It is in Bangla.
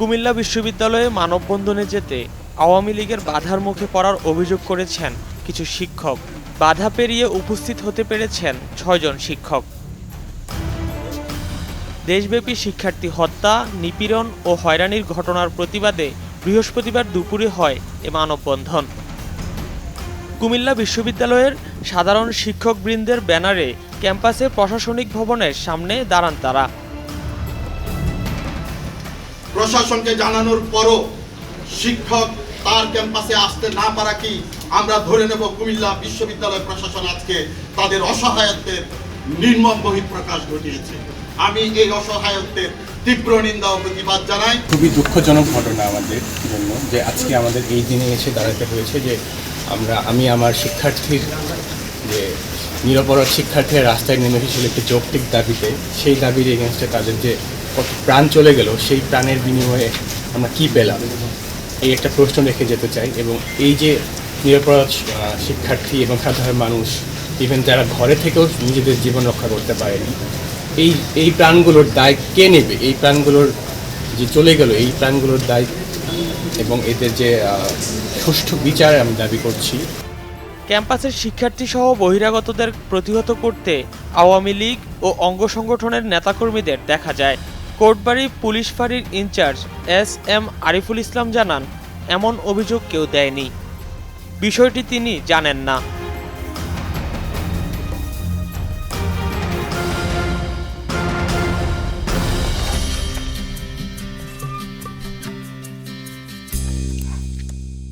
কুমিল্লা বিশ্ববিদ্যালয়ে মানববন্ধনে যেতে আওয়ামী লীগের বাধার মুখে পড়ার অভিযোগ করেছেন কিছু শিক্ষক। বাধা পেরিয়ে উপস্থিত হতে পেরেছেন ছয়জন শিক্ষক। দেশব্যাপী শিক্ষার্থী হত্যা, নিপীড়ন ও হয়রানির ঘটনার প্রতিবাদে বৃহস্পতিবার দুপুরে হয় এ মানববন্ধন। কুমিল্লা বিশ্ববিদ্যালয়ের সাধারণ শিক্ষকবৃন্দের ব্যানারে ক্যাম্পাসে প্রশাসনিক ভবনের সামনে দাঁড়ান তারা। প্রশাসনকে জানানোর পরও শিক্ষক তার ক্যাম্পাসে আসতে না পারা কি আমরা ধরে নেব কুমিল্লা বিশ্ববিদ্যালয় প্রশাসন আজকে তাদের অসহায়ত্বের নির্মম বহিঃপ্রকাশ ঘটিয়েছে। আমি এই অসহায়ত্বের তীব্র নিন্দা ও প্রতিবাদ জানাই। খুবই দুঃখজনক ঘটনা আমাদের জন্য যে আজকে আমাদের এই দিনে এসে দাঁড়াতে হয়েছে যে আমরা, আমি আমার শিক্ষার্থীর যে নিরপরাধ শিক্ষার্থীরা রাস্তায় নেমে এসেছিল একটি যৌক্তিক দাবিতে। সেই দাবির এগেনস্টে তাদের যে কত প্রাণ চলে গেল, সেই প্রাণের বিনিময়ে আমরা কি পেলাম? এই একটা প্রশ্ন রেখে যেতে চাই এবং এই যে নিরপরাধ শিক্ষার্থী এবং সাধারণ মানুষ ইভেন যারা ঘরে থেকেও নিজেদের জীবন রক্ষা করতে পারেনি, এই এই প্রাণগুলোর দায় কে নেবে? এই প্রাণগুলোর যে চলে গেল, এই প্রাণগুলোর দায় এবং এদের যে সুষ্ঠু বিচার আমি দাবি করছি। ক্যাম্পাসের শিক্ষার্থীসহ বহিরাগতদের প্রতিহত করতে আওয়ামী লীগ ও অঙ্গ সংগঠনের নেতাকর্মীদের দেখা যায়। কোটবাড়ি পুলিশ ফাঁড়ির in charge S M Ariful Islam জানান, এমন অভিযোগ কেউ দেয়নি। বিষয়টি তিনি জানেন না।